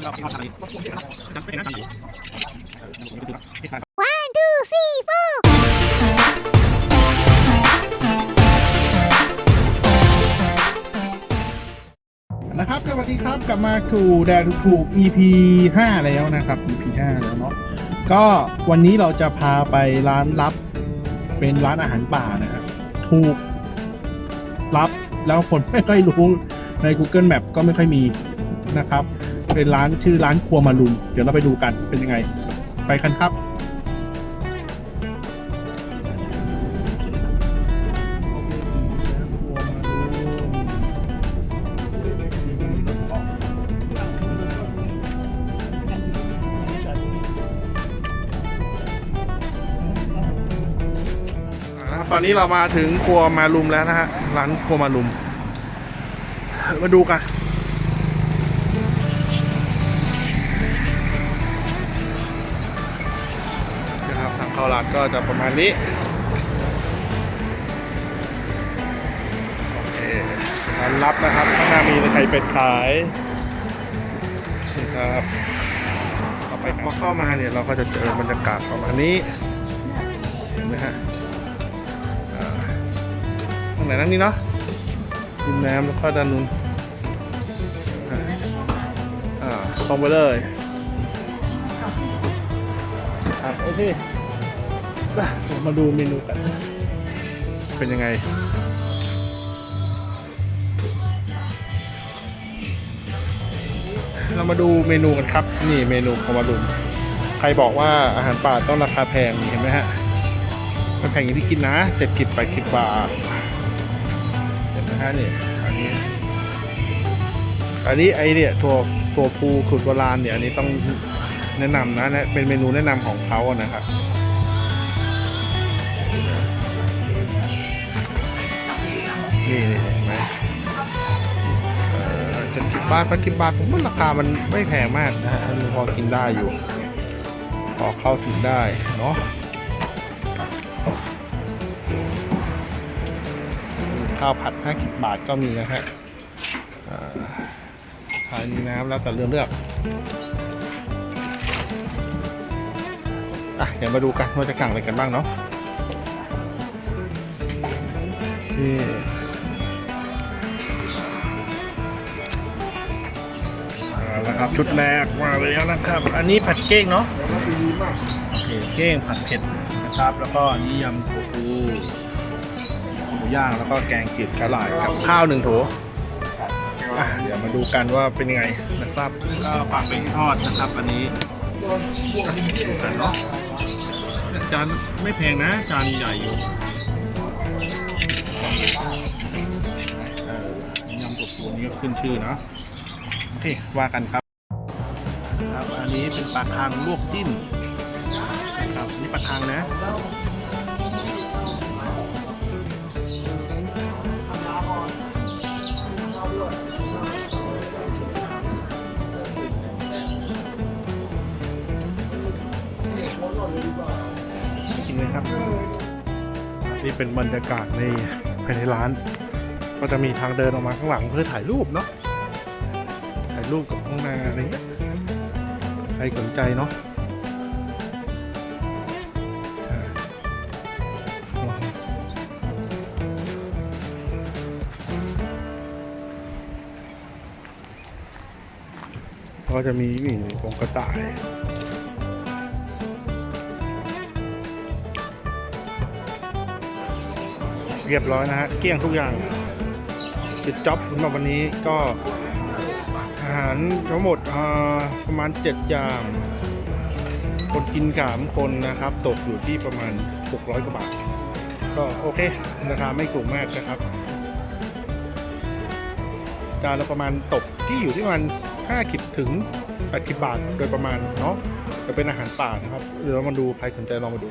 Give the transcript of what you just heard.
One, two, three, four. นะครับสวัสดีครับกลับมาสู่แดดถูก EP 5 แล้วนะครับ EP 5 แล้วเนาะก็วันนี้เราจะพาไปร้านลับ เป็นร้านอาหารป่านะครับถูกลับแล้วคนไม่ค่อยรู้ใน Google Map ก็ไม่ค่อยมีนะครับ เป็นร้านชื่อร้านครัวมารุม เดี๋ยวเราไปดูกันเป็นยังไง ไปกันครับนะครับตอนนี้เรามาถึงครัวมารุมแล้วนะฮะร้านครัวมารุม มาดูกัน เข้าร้านก็จะประมาณนี้โอเคร้านลับนะครับข้างหน้ามีไข่เป็ดขายครับต่อไปพอเข้ามาเนี่ยเราก็จะเจอบรรยากาศประมาณนี้เห็นไหมฮะตรงไหนนั่นนี่เนาะริมน้ำแล้วก็ด้านนู้นอ่าอ่าตรงไปเลยอะโอเค มาดูเมนูกัน เป็นยังไง เรามาดูเมนูกันครับ นี่เมนูของมาดูใครบอกว่าอาหารป่าต้องราคาแพงเห็นไหมฮะ มันแพงอย่างที่คิดนะเจ็ดกิบไปคิดบาทเห็นไหมฮะนี่อันนี้ อันนี้ไอเนี่ยตัวตัวปูขุดโบราณเนี่ยอันนี้ต้องแนะนำนะนะเป็นเมนูแนะนำของเขาอะนะครับ นี่นี่เห็นไหมเอ่อจ็ดสิบบาทแปดสิบบาทผมว่าราคามันไม่แพงมากนะฮะอันนี้พอกินได้อยู่ พอเข้าถึงได้เนาะข้าวผัด 50 บาทก็มีนะฮะอ่าทานน้ำแล้วแต่เรื่องเลือกอะเดี๋ยวมาดูกันว่าจะสั่งอะไรกันบ้างเนาะ นี่เอาละครับชุดแรกมาแล้วนะครับ อันนี้ผัดเก้งเนาะโอเคเก้งผัดเผ็ดนะครับ แล้วก็อันนี้ยำโคูหมูย่างแล้วก็แกงจืดกระหล่ายกับข้าวหนึ่งโถอะเดี๋ยวมาดูกันว่าเป็นยังไงนะครับก็ปลาเป็นทอดนะครับอันนี้ดูกันเนาะจานไม่แพงนะจานใหญ่อยู่ ยำกบปูนี่ก็ขึ้นชื่อนะโอเคว่ากันครับ ครับ อันนี้เป็นปลาคางลวกจิ้มครับนี่ปลาคางนะจริงเลยครับนี่เป็นบรรยากาศในายในร้าน ก็จะมีทางเดินออกมาข้างหลังเพื่อถ่ายรูปเนาะถ่ายรูปกับข้างหน้าอะไรเงี้ยใครสนใจเนาะก็จะมีนี่กรงกระต่าย เรียบร้อยนะฮะเกลี้ยงทุกอย่างปิดจ็อบสำหรับวันนี้ก็อาหารทั้งหมดอ่าประมาณ7อย่างคนกินสามคนนะครับ ตกอยู่ที่ประมาณ 600กว่าบาท ก็โอเคราคาไม่ถูกมากนะครับจานละประมาณตกที่อยู่ที่ประมาณ50ถึง80บาทโดยประมาณเนาะจะเป็นอาหารป่านะครับเดี๋ยวเรามาดูใครสนใจลองมาดู